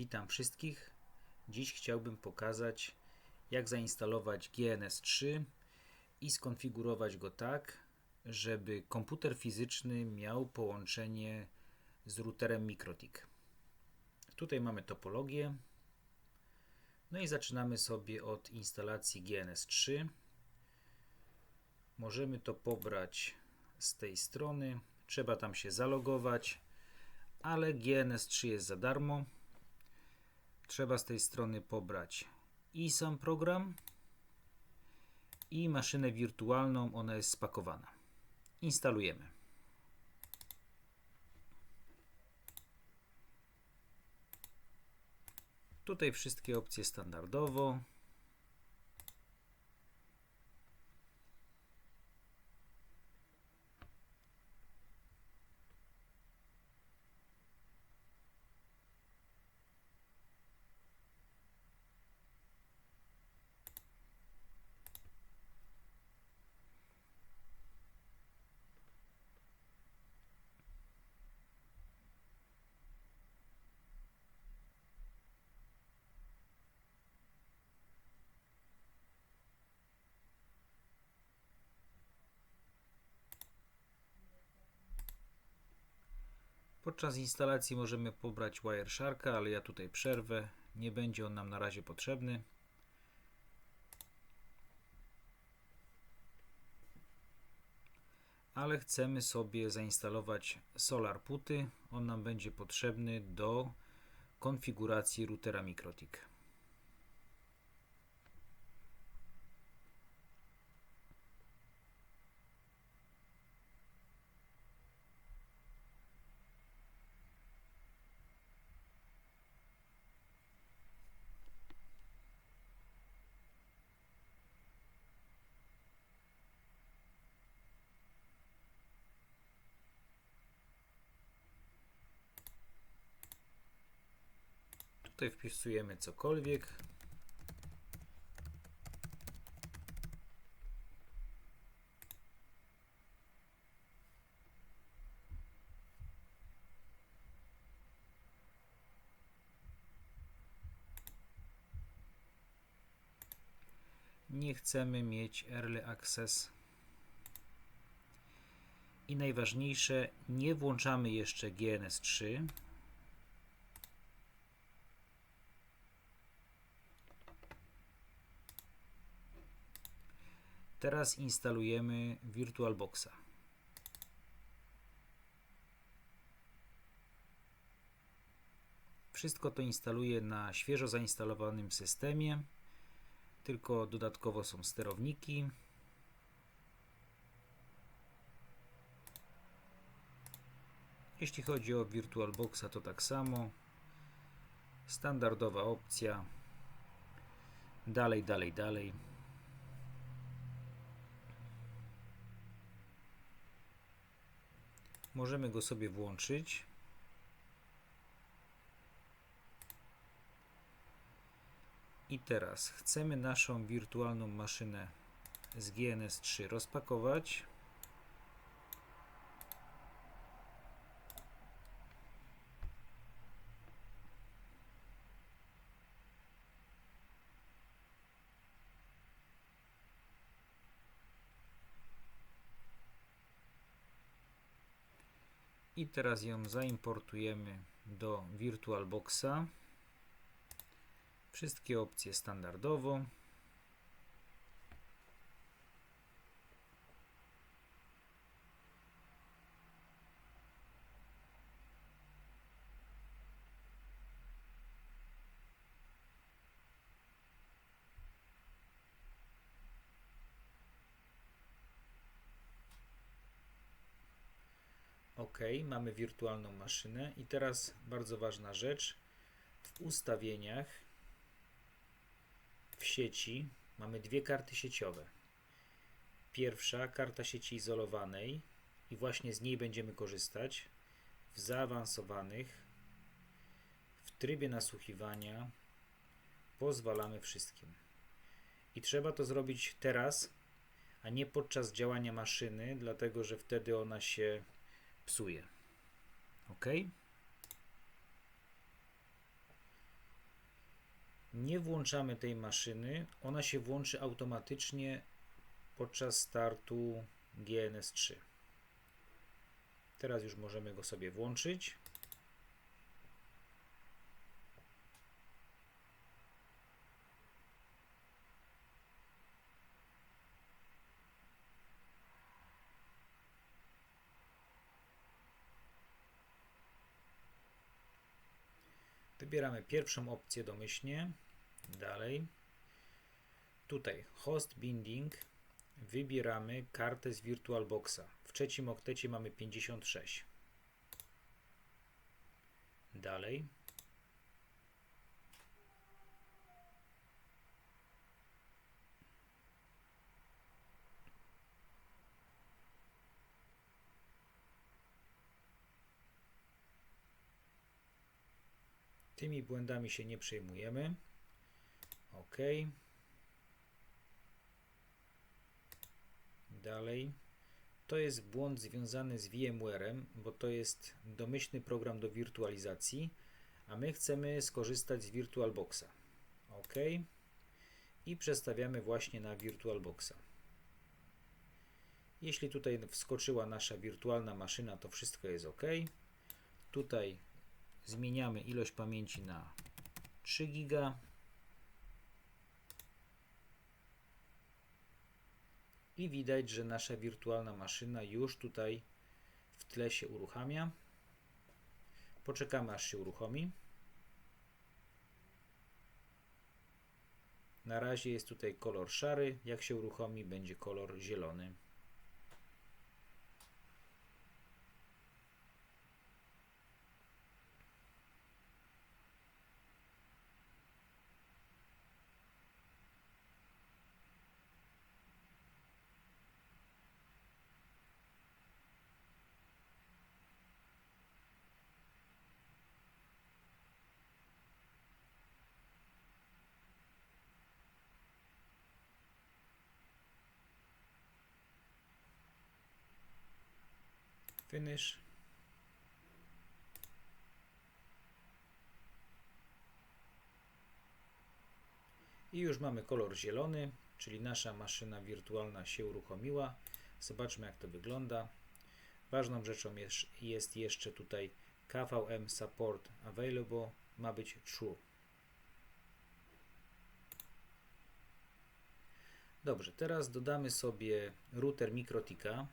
Witam wszystkich. Dziś chciałbym pokazać, jak zainstalować GNS3 i skonfigurować go tak, żeby komputer fizyczny miał połączenie z routerem MikroTik. Tutaj mamy topologię. No i zaczynamy sobie od instalacji GNS3. Możemy to pobrać z tej strony. Trzeba tam się zalogować, ale GNS3 jest za darmo. Trzeba z tej strony pobrać i sam program, i maszynę wirtualną. Ona jest spakowana. Instalujemy. Tutaj wszystkie opcje standardowo. Podczas instalacji możemy pobrać Wiresharka, ale ja tutaj przerwę. Nie będzie on nam na razie potrzebny. Ale chcemy sobie zainstalować SolarPuty. On nam będzie potrzebny do konfiguracji routera MikroTik. Tutaj wpisujemy cokolwiek. Nie chcemy mieć early access. I najważniejsze, nie włączamy jeszcze GNS3. Teraz instalujemy VirtualBoxa. Wszystko to instaluję na świeżo zainstalowanym systemie, tylko dodatkowo są sterowniki. Jeśli chodzi o VirtualBoxa to tak samo. Standardowa opcja. Dalej, dalej, dalej. Możemy go sobie włączyć. I teraz chcemy naszą wirtualną maszynę z GNS3 rozpakować. I teraz ją zaimportujemy do VirtualBoxa. Wszystkie opcje standardowo. OK, mamy wirtualną maszynę i teraz bardzo ważna rzecz. W ustawieniach w sieci mamy dwie karty sieciowe. Pierwsza karta sieci izolowanej i właśnie z niej będziemy korzystać. W zaawansowanych w trybie nasłuchiwania pozwalamy wszystkim. I trzeba to zrobić teraz, a nie podczas działania maszyny, dlatego że wtedy ona się psuje. OK. nie włączamy tej maszyny, ona się włączy automatycznie podczas startu GNS3. Teraz już możemy go sobie włączyć. Wybieramy pierwszą opcję domyślnie. Dalej. Tutaj host binding. Wybieramy kartę z VirtualBoxa. W trzecim oktecie mamy 56. Dalej. Tymi błędami się nie przejmujemy. OK. Dalej. To jest błąd związany z VMware'em, bo to jest domyślny program do wirtualizacji, a my chcemy skorzystać z VirtualBoxa. OK. I przestawiamy właśnie na VirtualBoxa. Jeśli tutaj wskoczyła nasza wirtualna maszyna, to wszystko jest OK. Tutaj zmieniamy ilość pamięci na 3 giga. I widać, że nasza wirtualna maszyna już tutaj w tle się uruchamia. Poczekamy aż się uruchomi. Na razie jest tutaj kolor szary, jak się uruchomi będzie kolor zielony. Finish. I już mamy kolor zielony, czyli nasza maszyna wirtualna się uruchomiła. Zobaczmy jak to wygląda. Ważną rzeczą jest, jest jeszcze tutaj KVM Support Available ma być True. Dobrze, teraz dodamy sobie router MikroTika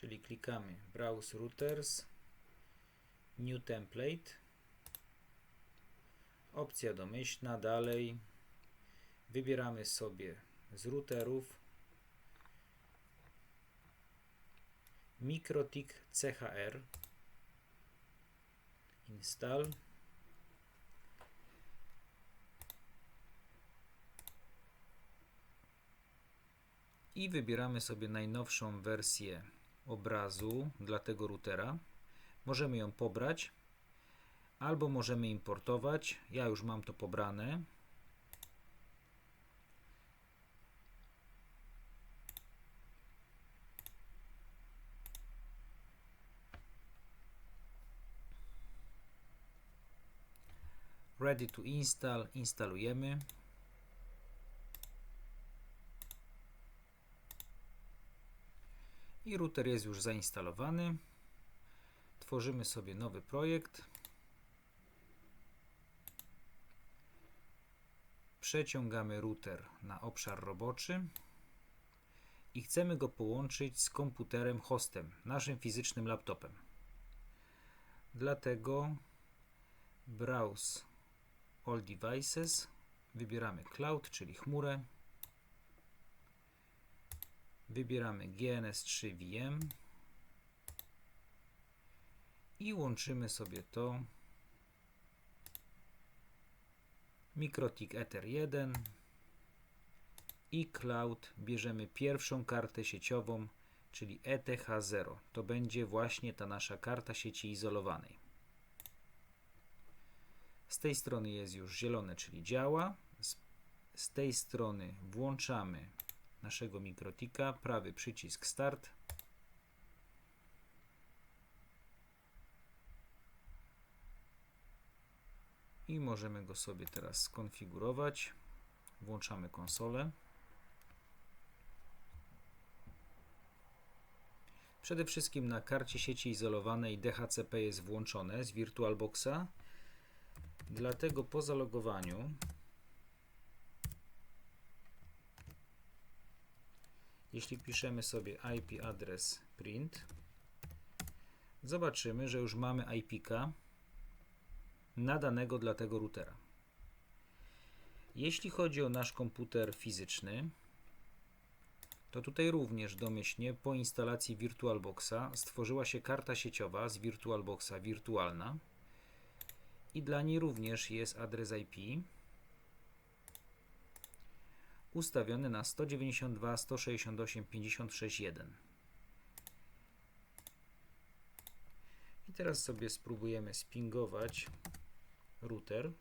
czyli klikamy Browse Routers, New Template, opcja domyślna, dalej wybieramy sobie z routerów MikroTik CHR, install i wybieramy sobie najnowszą wersję obrazu dla tego routera. Możemy ją pobrać albo możemy importować. Ja już mam to pobrane. Ready to install. Instalujemy. I router jest już zainstalowany. Tworzymy sobie nowy projekt. Przeciągamy router na obszar roboczy i chcemy go połączyć z komputerem hostem, naszym fizycznym laptopem. Dlatego Browse All Devices, wybieramy Cloud, czyli chmurę. Wybieramy GNS3 VM i łączymy sobie to MikroTik Ether 1 i Cloud bierzemy pierwszą kartę sieciową, czyli ETH0. To będzie właśnie ta nasza karta sieci izolowanej. Z tej strony jest już zielone, czyli działa. Z, z tej strony włączamy naszego mikrotika, prawy przycisk Start. i możemy go sobie teraz skonfigurować. Włączamy konsolę. Przede wszystkim na karcie sieci izolowanej DHCP jest włączone z VirtualBoxa. Dlatego po zalogowaniu jeśli piszemy sobie IP adres print zobaczymy, że już mamy IP-ka nadanego dla tego routera. Jeśli chodzi o nasz komputer fizyczny, to tutaj również domyślnie po instalacji VirtualBoxa stworzyła się karta sieciowa z VirtualBoxa wirtualna i dla niej również jest adres IP ustawiony na 192.168.56.1 i teraz sobie spróbujemy spingować router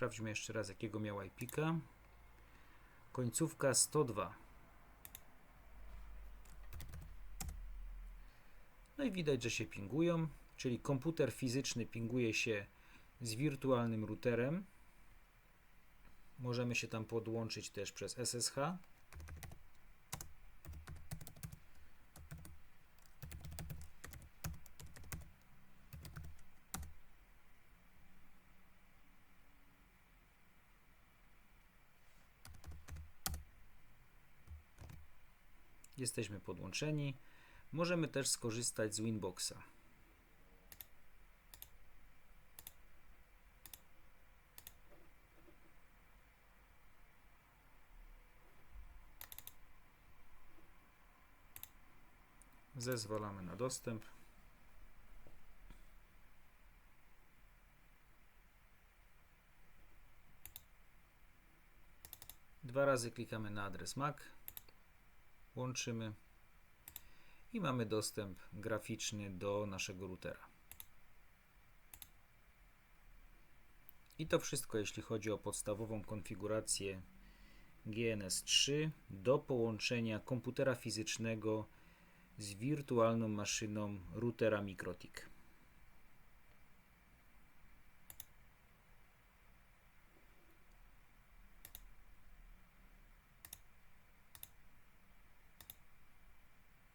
Sprawdźmy jeszcze raz, jakiego miał IP-ka. Końcówka 102. No i widać, że się pingują, czyli komputer fizyczny pinguje się z wirtualnym routerem. Możemy się tam podłączyć też przez SSH. Jesteśmy podłączeni. Możemy też skorzystać z Winboxa. Zezwalamy na dostęp. Dwa razy klikamy na adres MAC łączymy i mamy dostęp graficzny do naszego routera. I to wszystko, jeśli chodzi o podstawową konfigurację GNS3 do połączenia komputera fizycznego z wirtualną maszyną routera MikroTik.